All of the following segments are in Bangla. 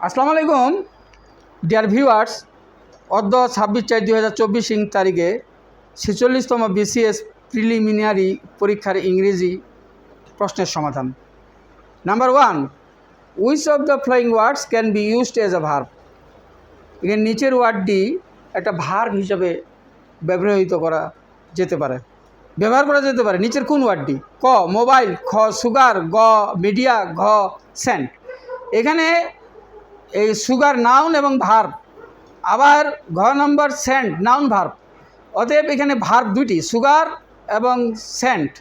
আসসালামু আলাইকুম। ডিয়ার ভিউয়ার্স অদ্য ছাব্বিশ চার দুই হাজার চব্বিশ ইং তারিখে ছেচল্লিশতম বিসিএস প্রিলিমিনারি পরীক্ষার ইংরেজি প্রশ্নের সমাধান। Number one which of the following words can be used as a verb এখানে নিচের ওয়ার্ডটি একটা ভার্ব হিসাবে ব্যবহৃত করা যেতে পারে। ব্যবহার করা যেতে পারে। নিচের কোন ওয়ার্ডটি ক মোবাইল খ সুগার গ মিডিয়া ঘ সেন্ট এখানে এই সুগার নাউন এবং ভার্ব। আবার ঘ নম্বর সেন্ট, নাউন ভার্ব। অতএব এখানে ভার্ব দুটি সুগার এবং সেন্ট।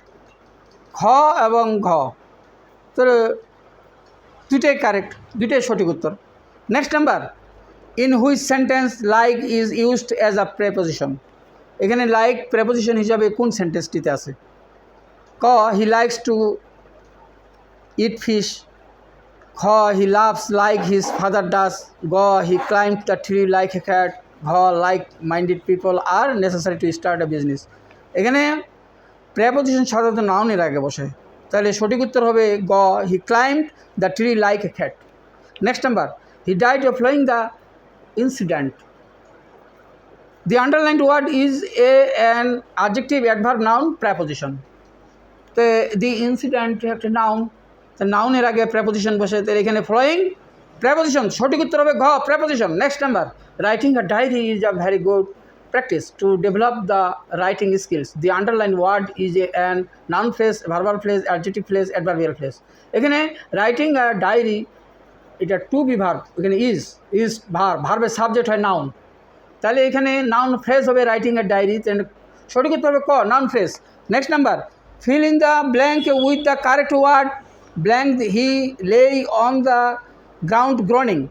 খ এবং ঘ। তো দুটাই কারেক্ট দুটাই সঠিক উত্তর। Next number. In which sentence like is used as a preposition? এখানে লাইক প্রেপোজিশন হিসাবে কোন সেন্টেন্সটিতে আছে? ক, he likes to eat fish. খ he loves like his father does গ he climb the tree like a cat ঘ like minded people are necessary to start a business এখানে প্রেপোজিশন সাধারণত নাউনের আগে বসে। তাহলে সঠিক উত্তর হবে গ he climb the tree like a cat next number he died of following the incident The underlined word is a, an adjective, adverb, noun, preposition. তো দি ইনসিডেন্ট একটা নাউন তো নাউনের আগে প্রেপোজিশন বসে তো এখানে ফ্লোয়িং প্রেপোজিশন সঠিক উত্তর হবে ঘ preposition next number writing a diary is a very good practice to develop the writing skills the underline word is a an noun phrase verbal phrase adjective phrase adverbial phrase এখানে রাইটিং আ ডায়েরি এটা টু বি ভার্ব এখানে ইজ ইজ ভার ভার্বের সাবজেক্ট হয় নাউন তাহলে এখানে নাউন ফ্রেজ হবে রাইটিং এর ডায়েরি সঠিক উত্তর হবে ক noun phrase next number fill in the blank with the correct word blank he lay on the ground গ্রনিং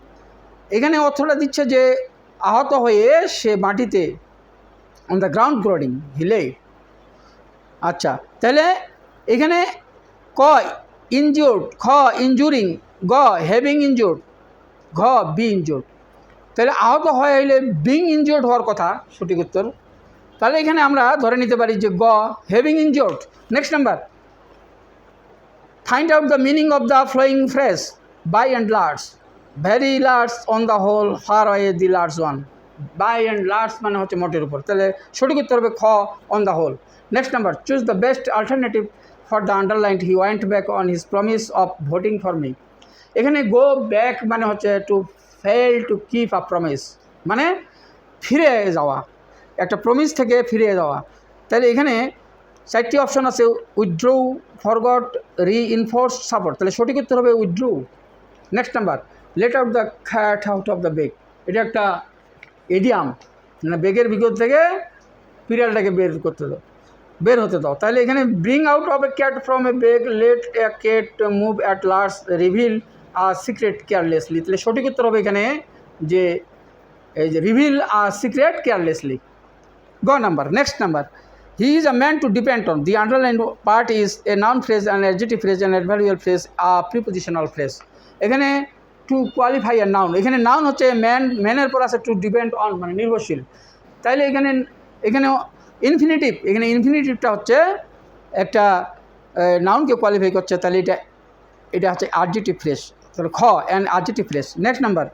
এখানে অর্থটা দিচ্ছে যে আহত হয়ে সে মাটিতে on the ground groaning he lay আচ্ছা তাহলে এখানে ক ইনজিওর্ড খ ইনজুরিং গ হ্যাভিং ইনজুর্ড ঘ বি ইনজুর্ড তাহলে আহত হয় হইলে বিং ইনজিওর্ড হওয়ার কথা, সঠিক উত্তর। তাহলে এখানে আমরা ধরে নিতে পারি যে গ having injured next number find out the meaning of the following phrase by and large very large on the whole far way the large one by and large মানে হচ্ছে মোটের উপর। তাহলে সঠিক উত্তর হবে খ on the whole next number choose the best alternative for the underline he went back on his promise of voting for me এখানে গো ব্যাক মানে হচ্ছে to fail to keep a promise মানে ফিরে যাওয়া। একটা প্রমিস থেকে ফিরে যাওয়া। তাহলে এখানে চারটি অপশন আছে withdraw forgot reinforce support তাহলে সঠিক উত্তর হবে withdrew next number let out the cat out of the bag এটা একটা এডিয়াম মানে বেগের বিগত থেকে পিরিয়ালটাকে বের করতে দাও, বের হতে দাও। তাহলে এখানে bring out of a cat from a bag let a cat move at last reveal our secret carelessly তাহলে সঠিক উত্তর হবে এখানে যে, এই যে রিভিল আর সিক্রেট কেয়ারলেসলি গ number next number he is a man to depend on the underline part is a noun phrase and adjective phrase and adverbial phrase a prepositional phrase এখানে টু কোয়ালিফাই আর নাউন এখানে নাউন হচ্ছে ম্যান ম্যানের পর আছে টু ডিপেন্ড অন মানে নির্ভরশীল। তাইলে এখানে এখানে ইনফিনিটিভ এখানে ইনফিনিটিভটা হচ্ছে একটা নাউনকে কোয়ালিফাই করছে তাহলে এটা এটা হচ্ছে আরজিটিভ ফ্রেশ তাহলে খ and adjective phrase next number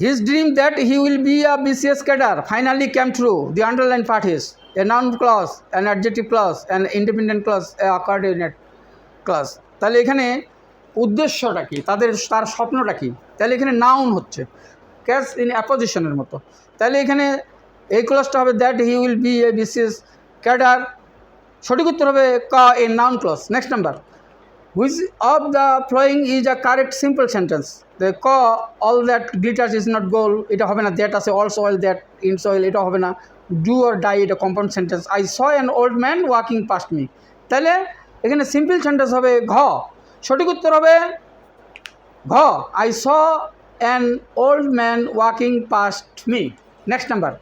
his dream that he will be a BCS cadre finally came true the underline part is a noun clause an adjective clause an independent clause a coordinate clause তাহলে এখানে উদ্দেশ্যটা কি? তাদের, তার স্বপ্নটা কি? তাহলে এখানে নাউন হচ্ছে। ক্যাশ ইন অ্যাপোজিশনের মতো। তাহলে এখানে এই ক্লাসটা হবে that he will be a BCS cadre সঠিক উত্তর হবে ক a noun clause next number which of the following is a correct simple sentence the ক all that glitters is not gold এটা হবে না দ্যাট আছে অল সয়েল দ্যাট ইন সয়েল এটা হবে না ডু অর ডাই এটা compound sentence I saw an old man walking past me তাহলে এখানে সিম্পল সেন্টেন্স হবে ঘ। সঠিক উত্তর হবে ঘ। I saw an old man walking past me next number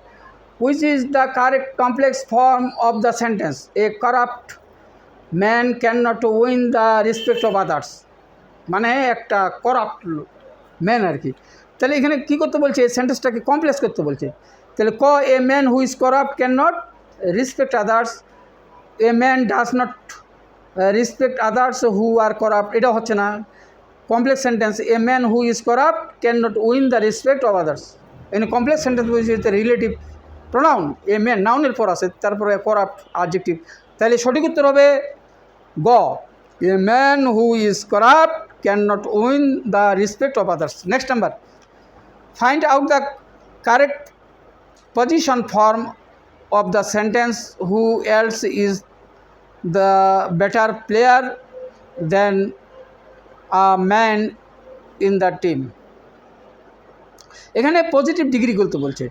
which is the correct complex form of the the a a man can not to win the respect of others মানে একটা করাপ্ট ম্যান আর কি। তাহলে এখানে কী করতে বলছে? এই সেন্টেন্সটাকে কমপ্লেক্স করতে বলছে। তাহলে ক a man who who is corrupt can not respect others a man does not respect others who are corrupt এটা হচ্ছে না। Complex sentence a man who is corrupt can not win the respect of others এখানে কমপ্লেক্স সেন্টেন্স বলছে রিলেটিভ প্রোনাউন এ ম্যান নাউনের পর আসে তারপরে করাপ্ট আজেকটিভ তাহলে সঠিক উত্তর হবে গ a man who is corrupt can not win the respect of others next number find out the correct position form of the sentence who else is the better player than a man in the team এখানে পজিটিভ ডিগ্রি করতে বলছে।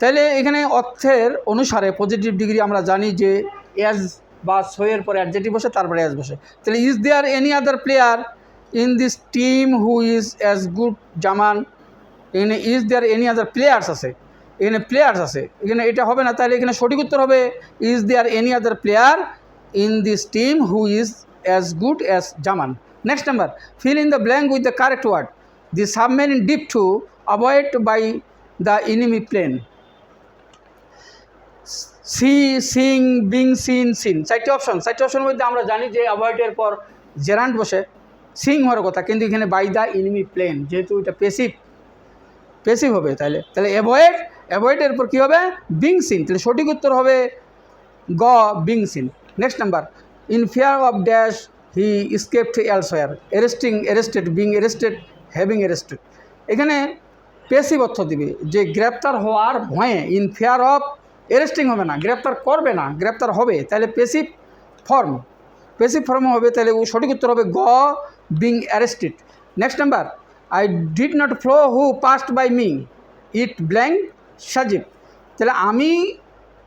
তাহলে এখানে অর্থের অনুসারে পজিটিভ ডিগ্রি আমরা জানি যে অ্যাজ বা সোয়ের পরে অ্যাডজেটিভ বসে, তারপরে অ্যাজ বসে। তাহলে is there any other player in this team who is as good Zaman? এখানে is there any other players আছে? এখানে প্লেয়ার্স আছে। এখানে এটা হবে না, তাহলে এখানে সঠিক উত্তর হবে is there any other player in this team who is as good as Zaman? Next number fill in the blank with the correct word the submarine dip to avoid by the enemy plane see, sing, being, seen seen. চারটি অপশন চারটি অপশনের মধ্যে আমরা জানি যে অ্যাভয়েডের পর জেরান্ট বসে। সিং হওয়ার কথা, কিন্তু এখানে বাই দ্য এনিমি প্লেন যেহেতু এটা পেসিভ পেসিভ হবে তাহলে তাহলে অ্যাভয়েড অ্যাভয়েডের পর কী হবে? Being, seen. তাহলে সঠিক উত্তর হবে গ, being, seen. Next number in fear of dash he escaped elsewhere arresting arrested being arrested having arrested এখানে পেসিভ অর্থ দিবে যে গ্রেপ্তার হওয়ার ভয়ে ইন ফিয়ার অফ অ্যারেস্টিং হবে না, গ্রেপ্তার করবে না, গ্রেপ্তার হবে, তাহলে পেসিভ ফর্ম পেসিভ ফর্ম হবে, তাহলে ও সঠিক উত্তর হবে গ being arrested next number I did not flow who past by me it blank Sajib. তাহলে আমি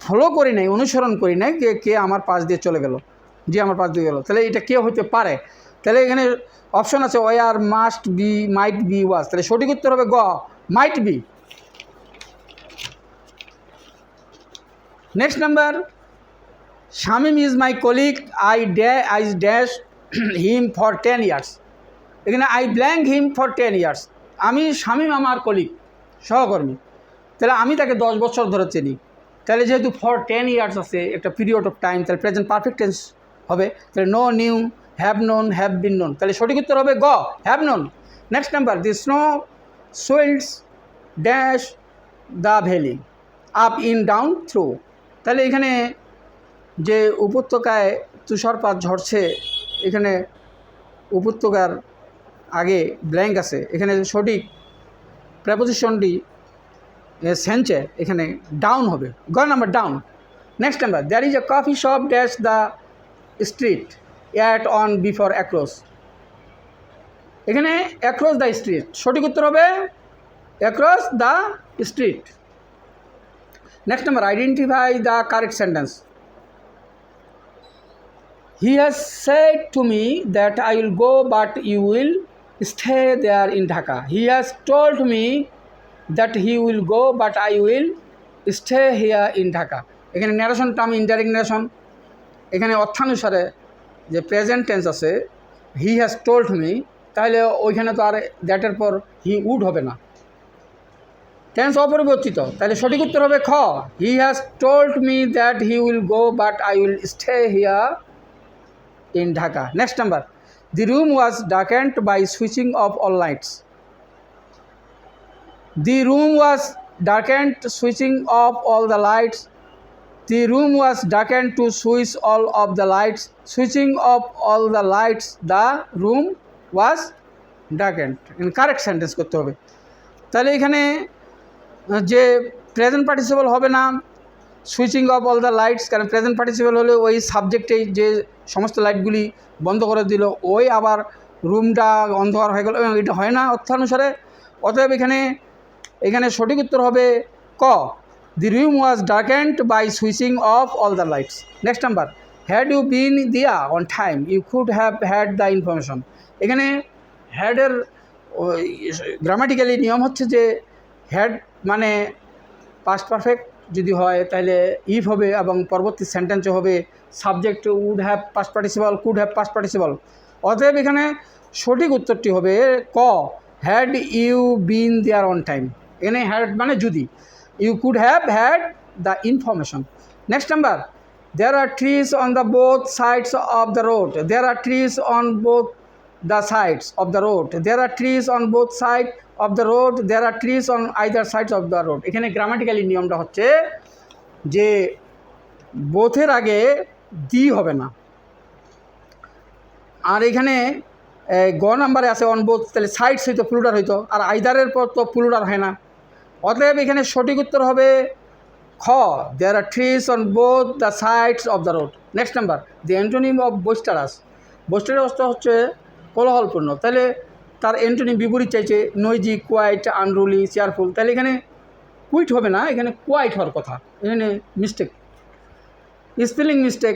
ফলো করি নাই, অনুসরণ করি নাই কে কে আমার পাশ দিয়ে চলে গেল, যে আমার পাশ দিয়ে গেল। তাহলে এটা কে হতে পারে? তাহলে এখানে অপশন আছে were must be might be was তাহলে সঠিক উত্তর হবে গ might be next number Shamim is my colleague I ড্যা I dash him for ten years এখানে I blank him for ten years আমি শামিম আমার কলিগ সহকর্মী। তাহলে আমি তাকে দশ বছর ধরে চিনি। তাহলে যেহেতু ফর টেন ইয়ার্স আছে, একটা পিরিয়ড অফ টাইম তাহলে প্রেজেন্ট পারফেক্ট টেন্স হবে। তাহলে know knew have known have been known তাহলে সঠিক উত্তর হবে গ have known next number the snow swells dash the valley up in down through তাহলে এখানে যে উপত্যকায় তুষারপাত ঝরছে, এখানে উপত্যকার আগে ব্ল্যাঙ্ক আছে। এখানে সঠিক প্রেপোজিশনটি সেন্সে এখানে ডাউন হবে। গ number down next number there is a coffee shop dash the street at on before across এখানে অ্যাক্রস দ্য স্ট্রিট সঠিক উত্তর হবে across the street next number identify the correct sentence He has said to me that I will go, but you will stay there in Dhaka. He has told me that he will go, but I will stay here in Dhaka. এখানে ন্যারেশন টার্ম ইনডাইরেক্ট ন্যারেশন এখানে অর্থানুসারে যে প্রেজেন্ট টেন্স আছে হি হ্যাজ টোল্ড মি তাহলে ওইখানে তো আর দ্যাটের পর হি উড হবে না টেন্স অপরিবর্তিত। তাহলে সঠিক উত্তর হবে খ। He has told me that he will go but I will stay here in Dhaka next number the room was darkened by switching off all lights the room was darkened switching off all the lights the room was darkened to switch all off the lights switching off all the lights the room was darkened correct sentence করতে হবে। তাহলে এখানে যে প্রেজেন্ট পার্টিসিপল হবে না switching off all the lights কারণ প্রেজেন্ট পার্টিসিপেল হলে ওই সাবজেক্টেই যে সমস্ত লাইটগুলি বন্ধ করে দিল, ওই আবার রুমটা অন্ধকার হয়ে গেল এবং এটা হয় না অর্থানুসারে। অতএব এখানে এখানে সঠিক উত্তর হবে ক the room was darkened by switching off all the lights next number had you been there on time you could have had the information এখানে হ্যাডের গ্রামাটিক্যালি নিয়ম হচ্ছে যে হ্যাড মানে পাস্ট পারফেক্ট যদি হয় তাহলে ইফ হবে এবং পরবর্তী সেন্টেন্সে হবে subject would have past participle could have past participle অতএব এখানে সঠিক উত্তরটি হবে ক had you been there on time এখানে হ্যাড মানে যদি। You could have had the information next number there are trees on the both sides of the road there are trees on both the sides of the road. There are trees on both sides of the road there are trees on either sides of the road এখানে গ্রামাটিক্যালি নিয়মটা হচ্ছে যে বোথের আগে দি হবে না। আর এখানে গ নাম্বারে আছে অন বোথ তাহলে সাইডস হইতো প্লুরার হইতো, আর আইদারের পর তো প্লুরার হয় না। অতএব এখানে সঠিক উত্তর হবে খ there are trees on both the sides of the road next number the antonym of boisterous boisterous হচ্ছে কোলাহলপূর্ণ। তাহলে তার অ্যান্টোনিম বিপরীত চাইছে নইজি কোয়াইট আনরুলি চেয়ারফুল তাহলে এখানে কুইট হবে না, এখানে কোয়াইট হওয়ার কথা। এখানে mistake spelling mistake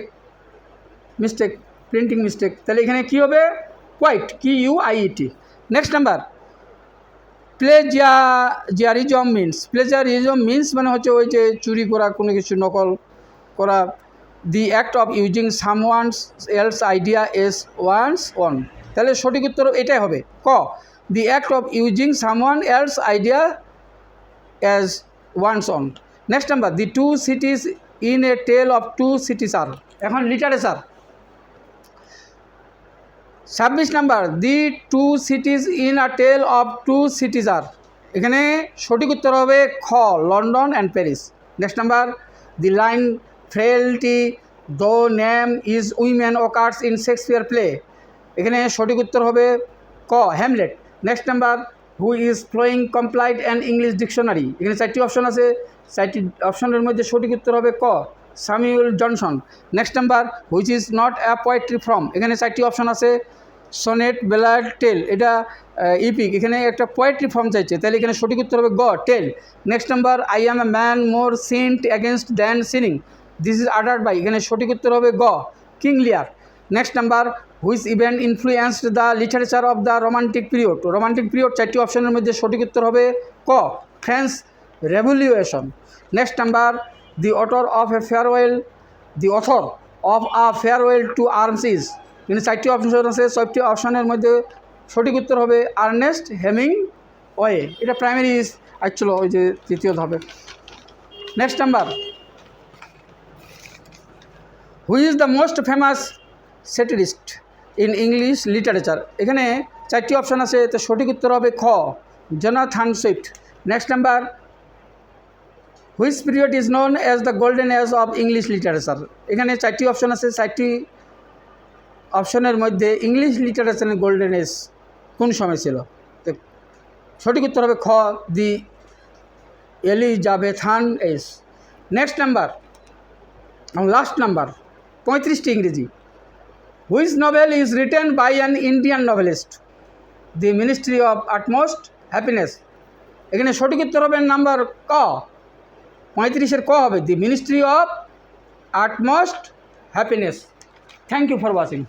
mistake printing mistake তাহলে এখানে কী হবে? Quiet Q U I E T next number plagiarism means plagiarism means মানে হচ্ছে ওই যে চুরি করা, কোনো কিছু নকল করা। The act of using some one's else idea as one's own তাহলে সঠিক উত্তর এটাই হবে। ক the act of using some one else idea as one's own next number the two cities in a tale of two cities are এখন লিটারেচার ছাব্বিশ number the two cities in a tale of two cities are এখানে সঠিক উত্তর হবে খ, London and Paris. Next number the line frailty thy name is women occurs in Shakespeare play এখানে সঠিক উত্তর হবে ক Hamlet next number who is following complete and English dictionary এখানে চারটি অপশন আছে। চারটি অপশনের মধ্যে সঠিক উত্তর হবে ক Samuel Johnson next number which is not a poetry from এখানে চারটি অপশন আছে সনেট বেলার টেল এটা ইপিক এখানে একটা পোয়েট্রি ফর্ম চাইছে। তাহলে এখানে সঠিক উত্তর হবে গ tale next number I am a man more sinned against than sinning this is uttered by এখানে সঠিক উত্তর হবে গ King Lear next number which event influenced the literature of the romantic period romantic period চারটি অপশনের মধ্যে সঠিক উত্তর হবে ক French revolution next number the author of a farewell the author of a farewell to arms is কিন্তু চারটি অপশন আছে, ছয়টি অপশনের মধ্যে সঠিক উত্তর হবে আর্নেস্ট হেমিং ওয়ে এটা প্রাইমারি অ্যাকচুয়াল ওই যে তৃতীয় হবে next number who is the most famous satirist in English literature. এখানে চারটি অপশন আছে, তো সঠিক উত্তর হবে খ Jonathan Swift. Next number, which period is known as the golden age of English literature? এখানে চারটি অপশন আছে, চারটি অপশনের মধ্যে ইংলিশ লিটারেচারের গোল্ডেন এজ কোন সময় ছিল? তো সঠিক উত্তর হবে খ, the Elizabethan age next number last number, পঁয়ত্রিশটি ইংরেজি। Which novel is written by an Indian novelist the ministry of utmost happiness এখানে সঠিক উত্তর হবে নাম্বার ক। পঁয়ত্রিশের ক হবে। The ministry of utmost happiness thank you for watching